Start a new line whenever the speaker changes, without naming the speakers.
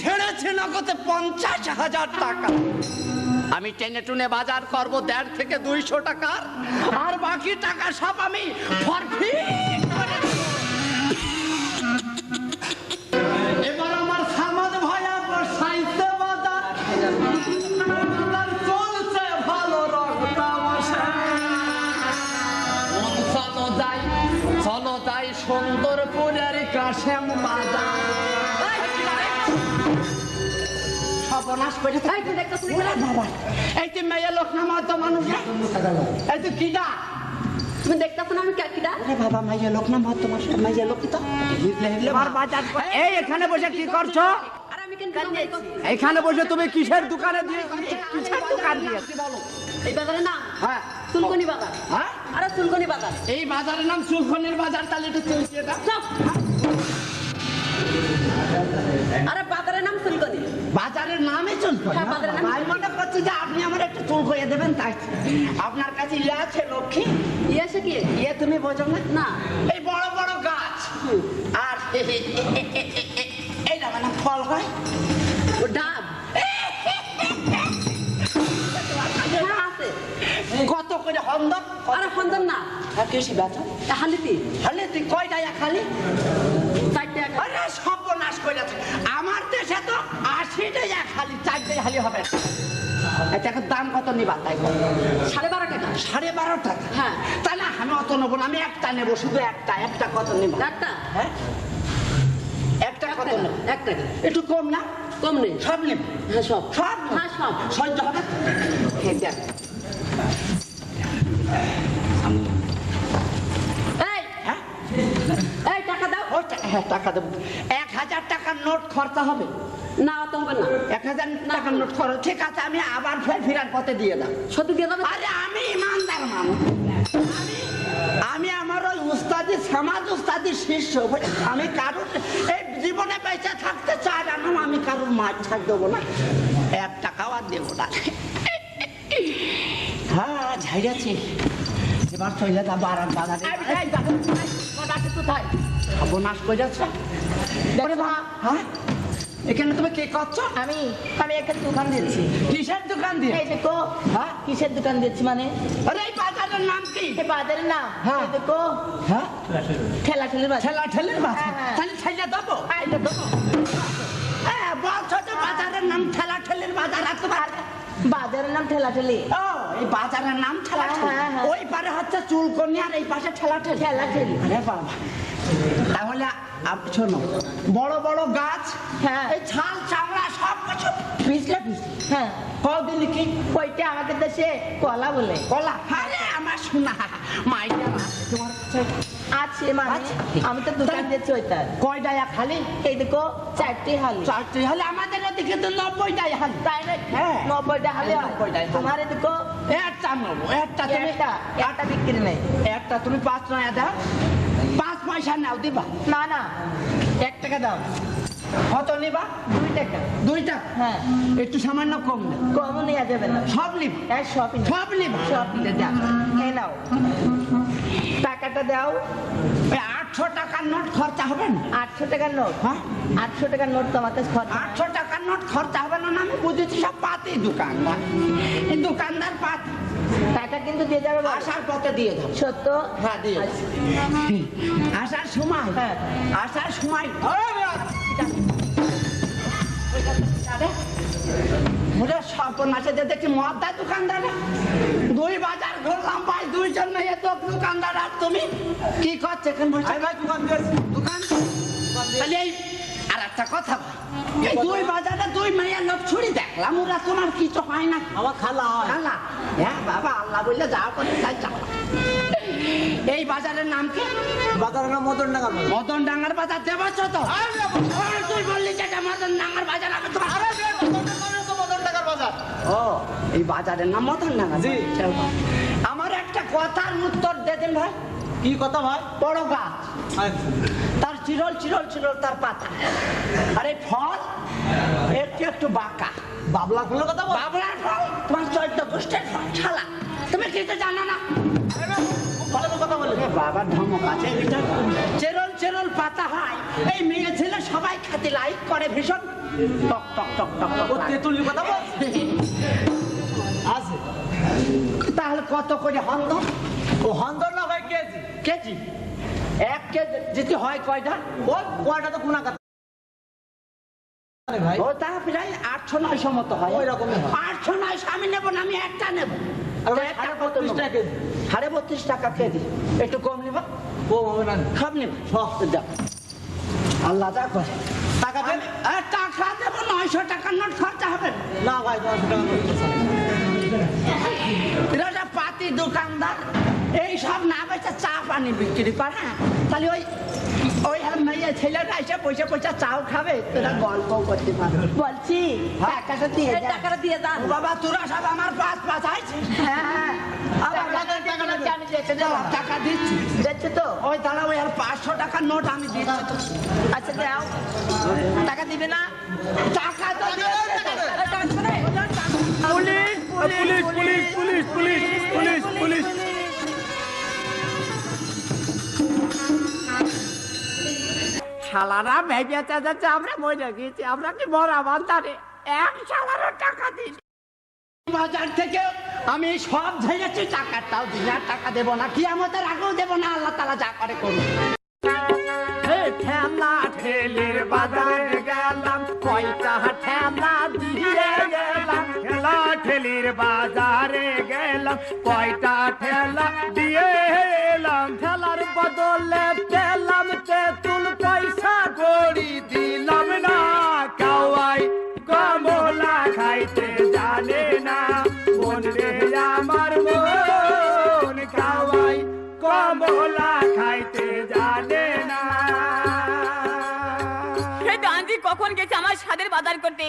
ঝেড়েছে নগদে পঞ্চাশ হাজার টাকা। আমি টেনে টুনে বাজার করব দেড় থেকে দুইশো টাকার, আর বাকি টাকা সব আমি ফরফিট করে এবার আমার সামাদ ভাইয়া বসাইতে বাজার। চলছে ভালো মন চলো যাই সুন্দরপুরের কাশেম বাজার। সর্বনাশ করে
এই, তুই দেখতেছিস না?
ওরে বাবা, এই যে মেয়ে লোক নামাজ তো মানুষ এই যে কিডা।
তুমি দেখতেছো না আমি ক্যাকিটা
আরে বাবা মাইয়া লোক না মত তোমার মাইয়া লোক তো।
তোমার বাজার করে- এই এখানে বসে কি করছ?
আর আমি কেন কেন দেখো
এখানে বসে তুমি কিসের দোকানে দিয়ে কিসের দোকান দিয়ে
এই বাজারের নাম
হ্যাঁ।
সুলকনি বাজার।
হ্যাঁ?
আরে সুলকনি বাজার।
এই বাজারের নাম সুলখনের বাজার তাহলে এটা চলছে এটা
আরে বাজারের নাম সুলকনি
নামই চলছে
হ্যাঁ,
আমি মনে করছি যে আপনি আমার একটা চুল করে দেবেন তাই আপনার কাছে ইয়ে আছে লক্ষ্মী?
ইয়ে সে কি?
ইয়ে তুমি বোঝো না?
না।
এই বড় বড় গাছ। আর এইটা মানে ফল হয়?
ও ডাব। হ্যাঁ আছে।
কত করে হন্দন?
আরে সন্তান না।
আর কেসি বেচা
হালিতি।
হলে তুই কয়টা
এক
আরে সর্বনাশ করে আছে আমার দেশে তো এক খালি চারটে খালি হবে। আচ্ছা দাম কত নিবা তাই
সাড়ে বারো টাকা।
সাড়ে বারো টাকা?
হ্যাঁ।
তাহলে আমি অত নেব না আমি একটা নেব শুধু একটা একটা কত নেব?
একটা?
হ্যাঁ? একটা কত নেব?
এক টাকা।
একটু কম না?
কম নেই।
সব নেব?
হ্যাঁ সব।
সব
হ্যাঁ সব।
সহ্য হবে? দেখ।
এই!
হ্যাঁ
টাকা
দেবো। এক হাজার টাকার নোট খরচা হবে।
না অত হবে না।
এক হাজার টাকার নোট খরচ। ঠিক আছে আমি আবার ফের ফিরার পথে দিয়ে দাও।
সত্যি দিয়ে দেবে
আরে আমি ইমানদার মানুষ। আমি আমি আমার ওই উস্তাদি সমাজ উস্তাদির শিষ্য। আমি কারোর এই জীবনে বেঁচে থাকতে চাই না আমি কারোর মাছ ছাড় দেবো না। এক টাকাও আর দেবো না। হ্যাঁ ঝাইড়াছি এবার চলে যাব আর বাজারে
কোথায়?
সর্বনাশ করে যাচ্ছে। ওরে বাবা, হ্যাঁ? এখানে তুমি কে করছ?
আমি আমি একটা দোকান দিচ্ছি।
কিসের দোকান দিয়ে?
এই দেখো
হ্যাঁ?
কিসের দোকান দিচ্ছি মানে?
আরে এই বাজারের নাম কি?
এই বাজারের নাম।
হ্যাঁ।
দেখো
হ্যাঁ?
ঠেলা ঠেলির বাজার?
ঠেলা ঠেলের বাজার। তাহলে ঠেলে দেবো? হ্যাঁ বলছো তো বাজারের নাম ঠেলা ঠেলের বাজার আর তোমার
বাজারের নাম ঠেলা ঠেলি
ও এই বাজারের নাম ঠেলা পারে হচ্ছে চুলকনি আর এই পাশে ঠেলা ঠেলা
ঠেলি
আরে বাবা। তাহলে শোনো বড় বড় গাছ
হ্যাঁ।
এই ছাল চামড়া সব কিছু পিছলে পিছলে
হ্যাঁ।
কদিন কি?
ওইটা আমাদের দেশে কলা বলে।
কলা? আরে আমার শোনা মাইটা আছে তোমার
আছে মানে। আমি তো দোকান ওইটা
কয়টা খালি?
এই দেখো চারটি হালি।
চারটে হলে? আমাদের এদিকে তো নব্বইটাই হালি।
তাই না
হ্যাঁ।
নব্বইটা হয়।
নব্বইটাই হালি। একটা নেব একটা তুমি
একটা বিক্রি নেই।
একটা তুমি পাঁচ নয় দাও। পাঁচ পয়সা নাও দিবা।
না না। এক টাকা দাও।
কত নিবা?
দুই টাকা।
দুই টাকা?
হ্যাঁ।
একটু সামান্য কম না
কম নেওয়া যাবে না।
সব নিবা?
এক শপিং
সব নিবা?
সব
দে দাও।
এই নাও। টাকাটা দাও।
আটশো টাকার নোট খরচা হবে না?
আটশো টাকার নোট?
হ্যাঁ।
আটশো টাকার নোট তোমার কাছে খরচ
আটশো টাকার নোট খরচা হবে না আমি বুঝেছি সব পাতি দোকানদার। দোকানদার পাতি
টাকা কিন্তু দিয়ে যাবে।
আসার পথে দিয়ে দাও
সত্য?
হ্যাঁ দিয়ে। আসার সময়।
হ্যাঁ।
আসার সময়। ওরে সর্বনাশে যে দেখি মদ্দার দোকানদার। দুই বাজার ঘুরলাম ভাই দুইজন মেয়ে তো দোকানদার আর তুমি। কি করছে এখন বসে? ভাই দোকান আর একটা কথা এই দুই বাজারে দুই মেয়ের লোক ছুরি দেখলাম ওরা তোমার কিছু হয় না?
আমার খালা
খালা? হ্যাঁ বাবা আল্লাহ বললে যাও করে তাই এই বাজারের নাম কি?
বাজারের নাম মদন ডাঙ্গার বাজার।
মদন ডাঙ্গার বাজার দেবাচ্ছ তো? তুই বললি যেটা মদন ডাঙ্গার বাজার আমি তো
মদন ডাঙ্গার বাজার।
ও এই বাজারের নাম মদন ডাঙ্গা
জি।
আমার একটা কথার উত্তর দে দিন ভাই।
কি কথা ভাই?
বড় গাছ। তার চিরল চিরল চিরল তার পাতা। আর এই ফল একটু একটু বাঁকা।
বাবলা ফুলের কথা বল।
বাবলার ফল তোমার চৈত্য গোষ্ঠের ফল ছালা তুমি কিছু জানো না? বাবার এটা চেরল চেরল পাতা হয়। এই মেয়ে ছেলে সবাই খাতে লাইক করে ভীষণ। টক টক টক টক
ও। কথা আছে।
তাহলে কত করে হন্দ
ও হন্দর না হয় কেজি?
কেজি। এক কেজি যদি হয় কয়টা?
ও কয়টা তো কোনা কথা ভাই।
ও প্রায় আটশো নয়শো মতো হয়।
ওই রকমই।
আটশো নয়শো আমি নেব না আমি একটা নেব।
সাড়ে বত্রিশ টাকা কেজি।
একটু কম নিব?
ও হবে না।
সব নিব। সব দাও আল্লাহ যা করে।
টাকা দেন
টাকা দেবো নয়শো টাকার নোট খরচা হবে। না।
ভাই টাকা
পাতি দোকানদার এই সব না পানি বিক্রি করে হ্যাঁ? তাহলে ওই ওই মেয়ে ছেলেরা এসে পয়সা পয়সা চাও খাবে তোরা গল্প করতে পারবে
বলছি টাকাটা দিয়ে
টাকাটা দিয়ে যান
ও বাবা তোরা সব আমার পাঁচ পাঁচ আছে
হ্যাঁ হ্যাঁ। টাকা টাকাটা দিয়ে আমি দেখে দেবো।
টাকা দিচ্ছি।
দেখছ তো?
ওই দাঁড়া ওই আর পাঁচশো টাকার নোট আমি দিচ্ছি। তো।
আচ্ছা দাও। টাকা দিবে না?
টাকা তো?
Police police police police police police police.
শালারা ভেবেছে যাচ্ছে আমরা মরে গেছি, আমরা কি মরা বান্দারে? এক শালারও টাকা দিই বাজার থেকে আমি সব ঝেড়েছি, টাকাটাও দিই আর টাকা দেবো না কি আমাদের আগেও দেবো না, আল্লাহ তালা যা করে করুন ঠেলা ঠেলির বাজারে গেলাম, কয়টা ঠেলা দিয়ে গেলাম।
ঠেলা ঠেলির বাজারে গেলাম, কয়টা ঠেলা দিয়ে এলাম
ঠেলার বদলে
সেই ডান্ডি কখন গেছে আমার স্বাদের বাজার করতে?